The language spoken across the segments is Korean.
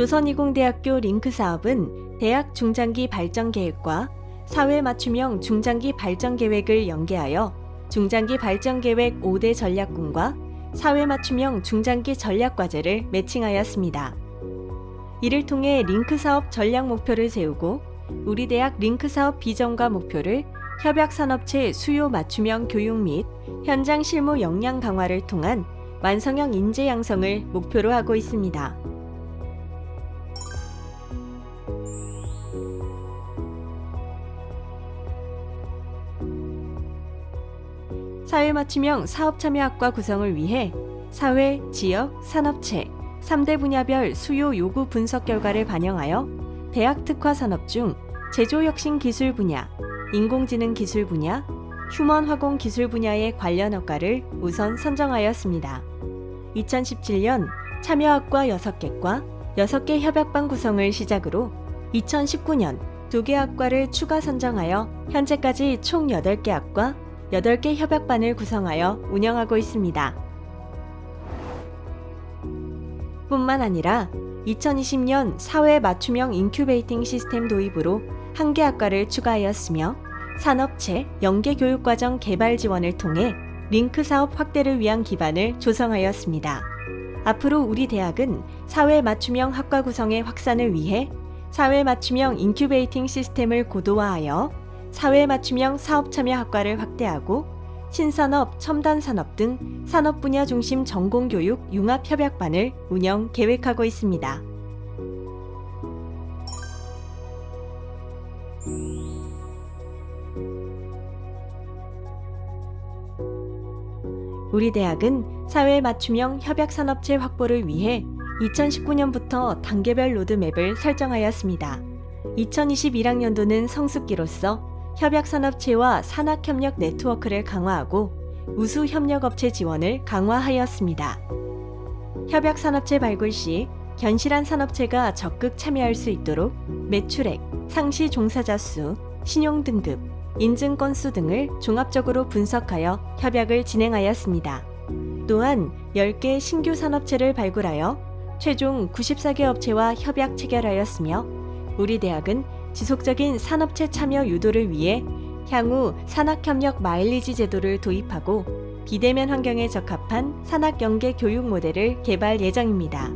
조선이공대학교 링크 사업은 대학 중장기 발전 계획과 사회 맞춤형 중장기 발전 계획을 연계하여 중장기 발전 계획 5대 전략군과 사회 맞춤형 중장기 전략 과제를 매칭하였습니다. 이를 통해 링크 사업 전략 목표를 세우고 우리 대학 링크 사업 비전과 목표를 협약 산업체 수요 맞춤형 교육 및 현장 실무 역량 강화를 통한 완성형 인재 양성을 목표로 하고 있습니다. 사회 맞춤형 사업 참여학과 구성을 위해 사회, 지역, 산업체 3대 분야별 수요 요구 분석 결과를 반영하여 대학 특화 산업 중 제조 혁신 기술 분야, 인공지능 기술 분야, 휴먼 화공 기술 분야의 관련 학과를 우선 선정하였습니다. 2017년 참여학과 6개과 6개 협약반 구성을 시작으로 2019년 2개 학과를 추가 선정하여 현재까지 총 8개 학과 8개 협약반을 구성하여 운영하고 있습니다. 뿐만 아니라 2020년 사회 맞춤형 인큐베이팅 시스템 도입으로 한 개 학과를 추가하였으며 산업체 연계 교육과정 개발 지원을 통해 링크 사업 확대를 위한 기반을 조성하였습니다. 앞으로 우리 대학은 사회 맞춤형 학과 구성의 확산을 위해 사회 맞춤형 인큐베이팅 시스템을 고도화하여 사회 맞춤형 사업 참여 학과를 확대하고 신산업, 첨단 산업 등 산업 분야 중심 전공 교육 융합 협약반을 운영 계획하고 있습니다. 우리 대학은 사회 맞춤형 협약 산업체 확보를 위해 2019년부터 단계별 로드맵을 설정하였습니다. 2021학년도는 성숙기로서 협약산업체와 산학협력 네트워크를 강화하고 우수 협력업체 지원을 강화하였습니다. 협약산업체 발굴 시 견실한 산업체가 적극 참여할 수 있도록 매출액, 상시 종사자 수, 신용 등급, 인증 건수 등을 종합적으로 분석하여 협약을 진행하였습니다. 또한 10개 신규 산업체를 발굴하여 최종 94개 업체와 협약 체결하였으며 우리 대학은 지속적인 산업체 참여 유도를 위해 향후 산학협력 마일리지 제도를 도입하고 비대면 환경에 적합한 산학 연계 교육 모델을 개발 예정입니다.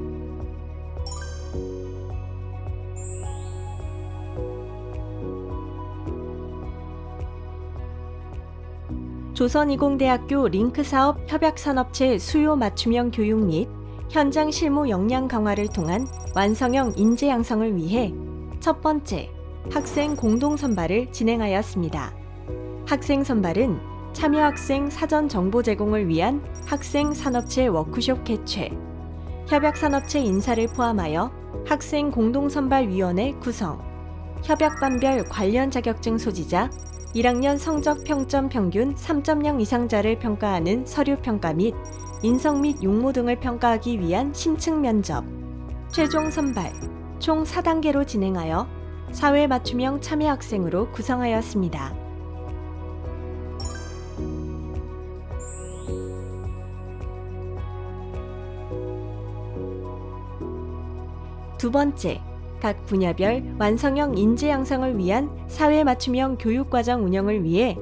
조선이공대학교 링크 사업 협약 산업체 수요 맞춤형 교육 및 현장 실무 역량 강화를 통한 완성형 인재 양성을 위해 첫 번째, 학생 공동 선발을 진행하였습니다. 학생 선발은 참여 학생 사전 정보 제공을 위한 학생 산업체 워크숍 개최, 협약 산업체 인사를 포함하여 학생 공동 선발 위원회 구성, 협약반별 관련 자격증 소지자 1학년 성적 평점 평균 3.0 이상자를 평가하는 서류 평가 및 인성 및 용모 등을 평가하기 위한 심층 면접, 최종 선발, 총 4단계로 진행하여 사회 맞춤형 참여 학생으로 구성하였습니다. 두 번째, 각 분야별 완성형 인재 양성을 위한 사회 맞춤형 교육과정 운영을 위해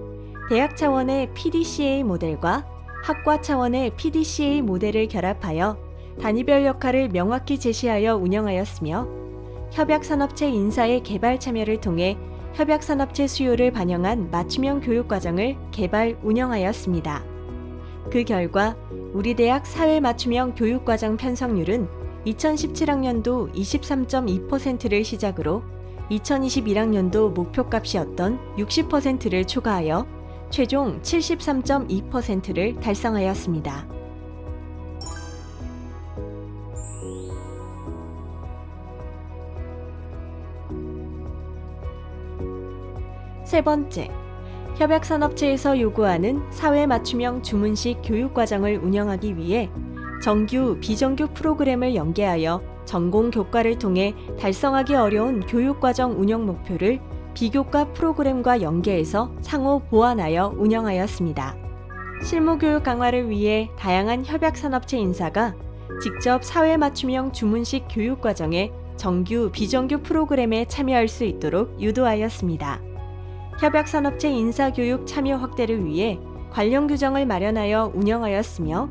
대학 차원의 PDCA 모델과 학과 차원의 PDCA 모델을 결합하여 단위별 역할을 명확히 제시하여 운영하였으며 협약산업체 인사의 개발 참여를 통해 협약산업체 수요를 반영한 맞춤형 교육과정을 개발 운영하였습니다. 그 결과 우리 대학 사회 맞춤형 교육과정 편성률은 2017학년도 23.2%를 시작으로 2021학년도 목표값이었던 60%를 초과하여 최종 73.2%를 달성하였습니다. 세 번째, 협약산업체에서 요구하는 사회 맞춤형 주문식 교육 과정을 운영하기 위해 정규, 비정규 프로그램을 연계하여 전공 교과를 통해 달성하기 어려운 교육과정 운영 목표를 비교과 프로그램과 연계해서 상호 보완하여 운영하였습니다. 실무교육 강화를 위해 다양한 협약산업체 인사가 직접 사회 맞춤형 주문식 교육과정에 정규, 비정규 프로그램에 참여할 수 있도록 유도하였습니다. 협약산업체 인사교육 참여 확대를 위해 관련 규정을 마련하여 운영하였으며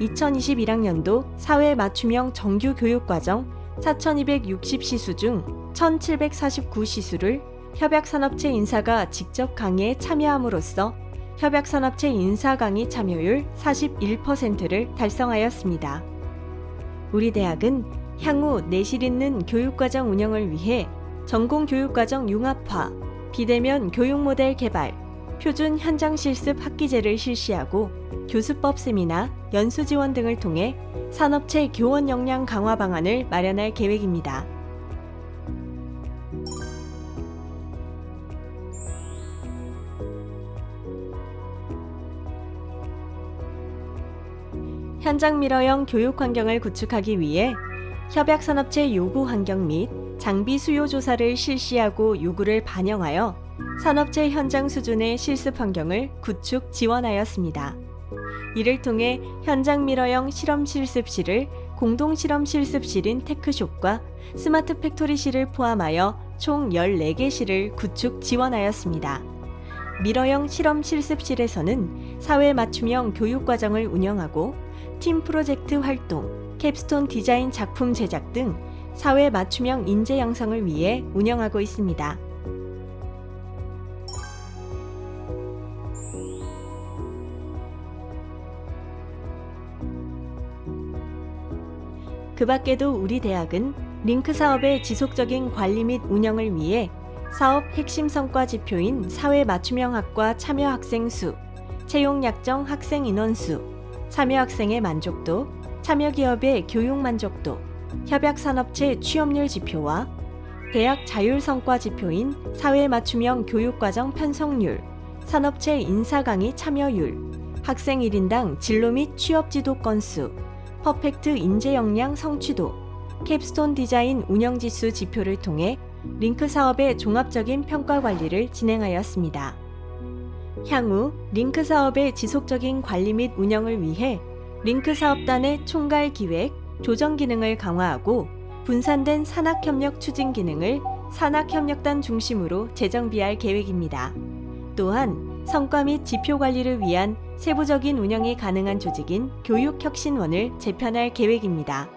2021학년도 사회 맞춤형 정규 교육과정 4,260시수 중 1,749시수를 협약산업체 인사가 직접 강의에 참여함으로써 협약산업체 인사 강의 참여율 41%를 달성하였습니다. 우리 대학은 향후 내실 있는 교육과정 운영을 위해 전공 교육과정 융합화, 비대면 교육 모델 개발, 표준 현장 실습 학기제를 실시하고 교수법 세미나, 연수 지원 등을 통해 산업체 교원 역량 강화 방안을 마련할 계획입니다. 현장 미러형 교육 환경을 구축하기 위해 협약 산업체 요구 환경 및 장비 수요 조사를 실시하고 요구를 반영하여 산업체 현장 수준의 실습 환경을 구축 지원하였습니다. 이를 통해 현장 미러형 실험 실습실을 공동 실험 실습실인 테크숍과 스마트 팩토리실을 포함하여 총 14개 실을 구축 지원하였습니다. 미러형 실험 실습실에서는 사회 맞춤형 교육 과정을 운영하고 팀 프로젝트 활동, 캡스톤 디자인 작품 제작 등 사회 맞춤형 인재 양성을 위해 운영하고 있습니다. 그 밖에도 우리 대학은 링크 사업의 지속적인 관리 및 운영을 위해 사업 핵심 성과 지표인 사회 맞춤형 학과 참여 학생 수, 채용 약정 학생 인원 수, 참여 학생의 만족도, 참여 기업의 교육 만족도, 협약 산업체 취업률 지표와 대학 자율 성과 지표인 사회 맞춤형 교육과정 편성률, 산업체 인사 강의 참여율, 학생 1인당 진로 및 취업 지도 건수, 퍼펙트 인재 역량 성취도, 캡스톤 디자인 운영 지수 지표를 통해 링크 사업의 종합적인 평가 관리를 진행하였습니다. 향후 링크 사업의 지속적인 관리 및 운영을 위해 링크 사업단의 총괄 기획, 조정 기능을 강화하고 분산된 산학협력 추진 기능을 산학협력단 중심으로 재정비할 계획입니다. 또한 성과 및 지표 관리를 위한 세부적인 운영이 가능한 조직인 교육혁신원을 재편할 계획입니다.